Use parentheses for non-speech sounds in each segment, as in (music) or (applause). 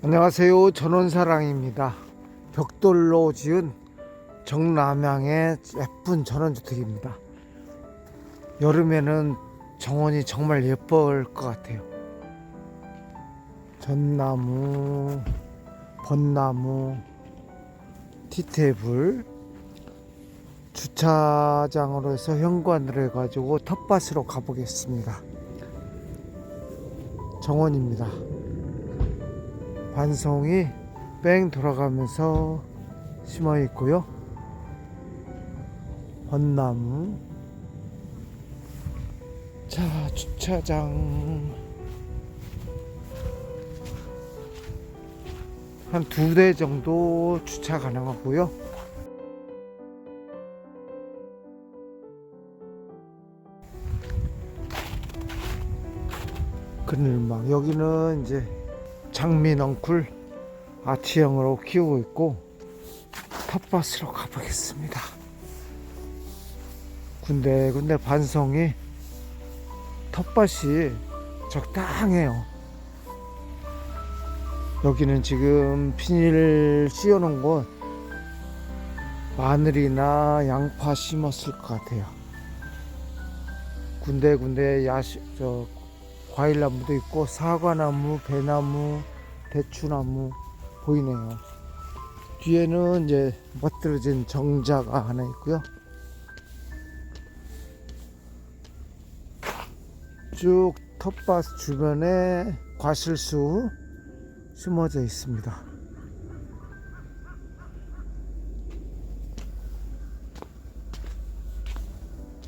안녕하세요. 전원사랑입니다. 벽돌로 지은 정남향의 예쁜 전원주택입니다. 여름에는 정원이 정말 예쁠 것 같아요. 전나무, 벚나무, 티테이블, 주차장으로 해서 현관으로 해가지고 텃밭으로 가보겠습니다. 정원입니다. 반송이 뺑 돌아가면서 심어 있고요. 벚나무. 자, 주차장. 한 두 대 정도 주차 가능하고요. 그늘막 여기는 이제 장미 넝쿨 아치형으로 키우고 있고 텃밭으로 가보겠습니다. 군데군데 반성이 텃밭이 적당해요. 여기는 지금 비닐 씌워놓은 곳 마늘이나 양파 심었을 것 같아요. 군데군데 저 과일나무도 있고 사과나무, 배나무, 대추나무 보이네요. 뒤에는 이제 멋들어진 정자가 하나 있고요. 쭉 텃밭 주변에 과실수 심어져 있습니다.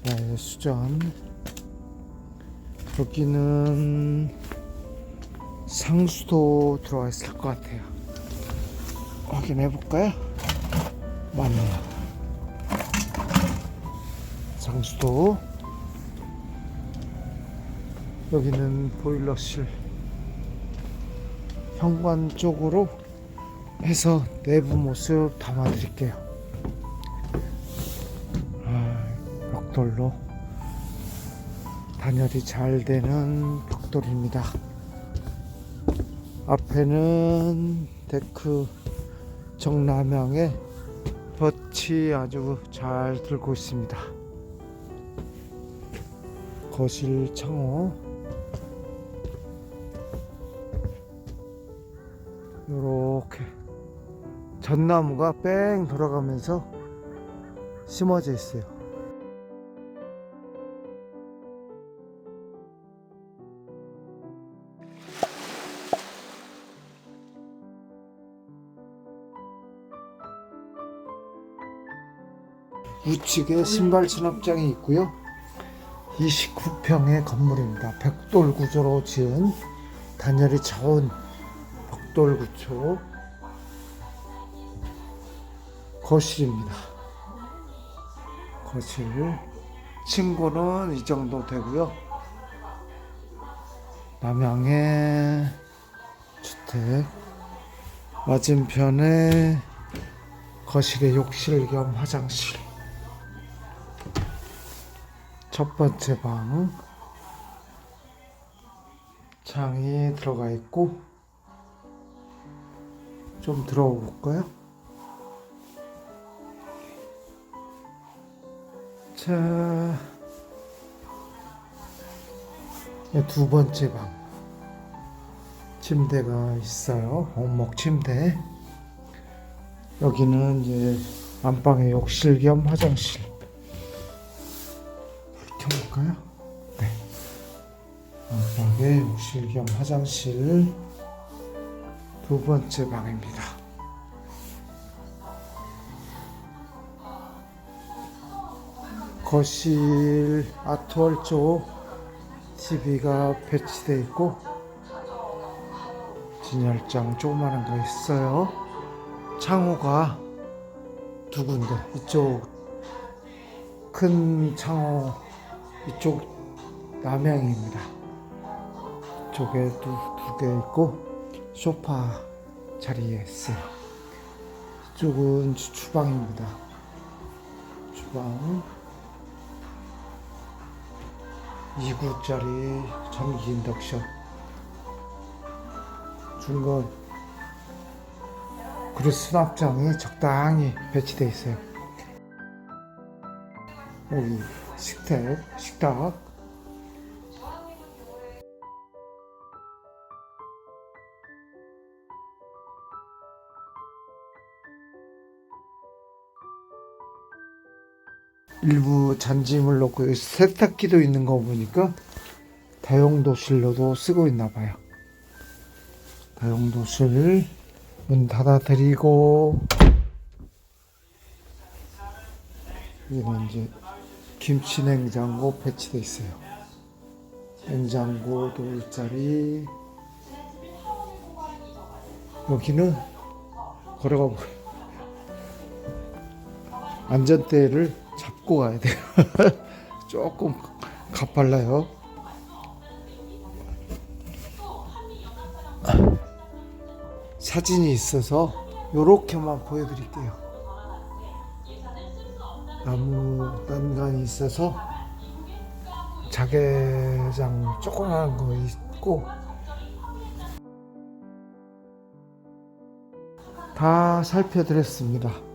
네, 수전. 여기는 상수도 들어가 있을 것 같아요. 확인해 볼까요? 맞네요. 상수도. 여기는 보일러실. 현관 쪽으로 해서 내부 모습 담아 드릴게요. 아, 벽돌로. 단열이 잘 되는 벽돌입니다. 앞에는 데크 정남향의 볕이 아주 잘 들고 있습니다. 거실 창호 요렇게 전나무가 뺑 돌아가면서 심어져 있어요. 우측에 신발 진업장이 있고요. 29평의 건물입니다. 벽돌 구조로 지은 단열이 좋은 벽돌 구조 거실입니다. 거실 층고는 이 정도 되고요. 남양의 주택 맞은편에 거실에 욕실 겸 화장실 첫 번째 방 창이 들어가 있고 좀 들어가 볼까요? 자, 네, 두 번째 방 침대가 있어요. 원목 침대. 여기는 이제 안방에 욕실 겸 화장실. 켜볼까요? 네. 안방에 욕실 겸 화장실 두 번째 방입니다. 거실 아트월 쪽 TV가 배치되어 있고 진열장 조그마한 거 있어요. 창호가 두 군데 이쪽 큰 창호 이쪽 남양입니다. 이쪽에도 두 개 있고 소파 자리에 있어요. 이쪽은 주- 주방입니다. 주방 2구짜리 전기 인덕션 중건 그릇 수납장이 적당히 배치되어 있어요. 여기 식탁, 식탁. 일부 잔짐을 놓고 세탁기도 있는 거 보니까 다용도실로도 쓰고 있나 봐요. 다용도실 문 닫아드리고 여기는 이제 김치 냉장고 배치돼 있어요. 냉장고 돌자리 여기는 걸어가 보 안전대를 잡고 가야 돼요. (laughs) 조금 가팔라요. 사진이 있어서 요렇게만 보여드릴게요. 있어서 자개장 조그마한 거 있고 다 살펴드렸습니다.